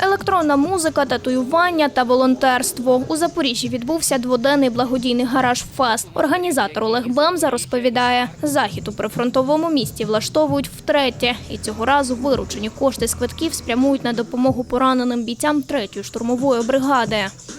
Електронна музика, татуювання та волонтерство. У Запоріжжі відбувся дводенний благодійний гараж Фест. Організатор Олег Бемза розповідає, захід у прифронтовому місті влаштовують втретє. І цього разу виручені кошти з квитків спрямують на допомогу пораненим бійцям третьої штурмової бригади.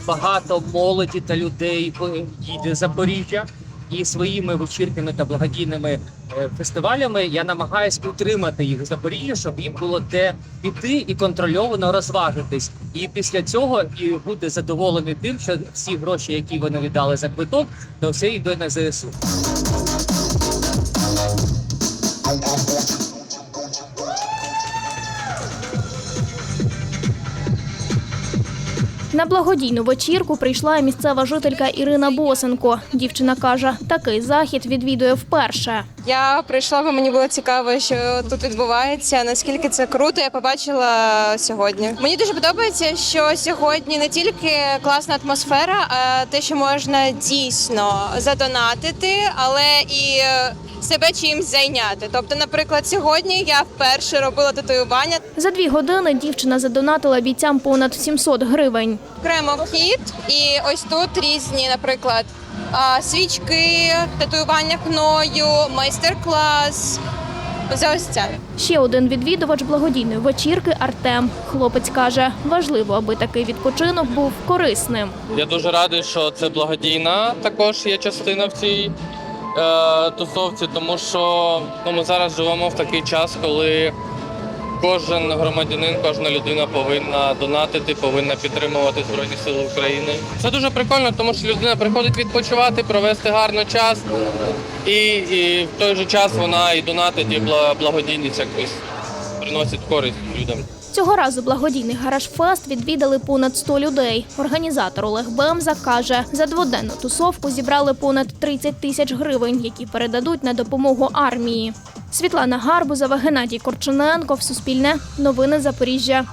багато молоді та людей їде Запоріжжя. І своїми вечірками та благодійними е, фестивалями я намагаюсь утримати їх в Запоріжжі, щоб їм було де піти і контрольовано розважитись. І після цього і бути задоволений тим, що всі гроші, які вони віддали за квиток, то все йде на ЗСУ. На благодійну вечірку прийшла місцева жителька Ірина Босенко. Дівчина каже, такий захід відвідує вперше. Я прийшла, бо мені було цікаво, що тут відбувається. Наскільки це круто, я побачила сьогодні. Мені дуже подобається, що сьогодні не тільки класна атмосфера, а те, що можна дійсно задонатити, але і себе чимось зайняти. Тобто, наприклад, сьогодні я вперше робила татуювання. За дві години дівчина задонатила бійцям понад 700 гривень. Окремо вхід, і ось тут різні, наприклад, свічки, татуювання хною, майстер-клас. Ось ось це. Ще один відвідувач благодійної вечірки Артем. Хлопець каже, важливо, аби такий відпочинок був корисним. Я дуже радий, що це благодійна також є частина в цій е, тусовці, тому що ну, ми зараз живемо в такий час, коли кожен громадянин, кожна людина повинна донатити, повинна підтримувати Збройні Сили України. Це дуже прикольно, тому що людина приходить відпочивати, провести гарно час, і, і в той же час вона і донатить, і благодійність якось приносить користь людям. Цього разу благодійний гараж Фест відвідали понад 100 людей. Організатор Олег Бемза каже, за дводенну тусовку зібрали понад 30 тисяч гривень, які передадуть на допомогу армії. Світлана Гарбузова, Геннадій Корчененко, Суспільне, Новини Запоріжжя.